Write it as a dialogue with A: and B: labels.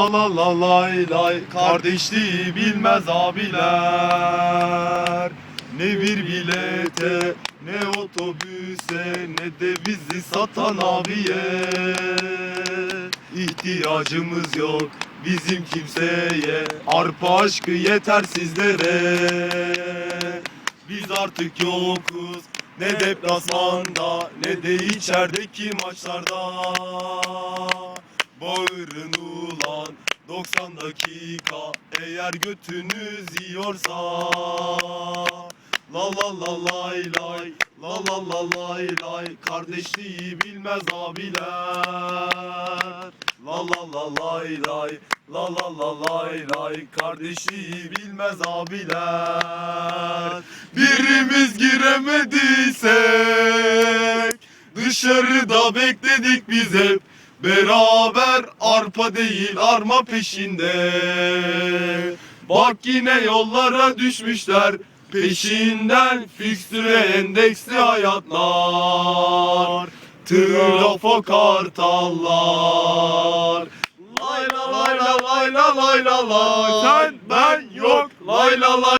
A: La la la lay lay kardeşliği bilmez abiler. Ne bir bilete ne otobüse ne de bizi satan abiye. İhtiyacımız yok bizim kimseye Arpa aşkı yeter sizlere. Biz artık yokuz ne deplasmanda ne de içerideki maçlarda. Bağırın ulan 90 dakika eğer götünüz yiyorsa. La la la lay lay La la la lay lay Kardeşliği bilmez abiler. La la la lay lay La la la lay lay Kardeşliği bilmez abiler. Birimiz giremediysek Dışarıda bekledik biz hep Beraber arpa değil arma peşinde. Bak yine yollara düşmüşler Peşinden fikstüre endeksli hayatlar. Trafo kartallar Lay la lay la lay la lay la lay Sen ben yok lay la lay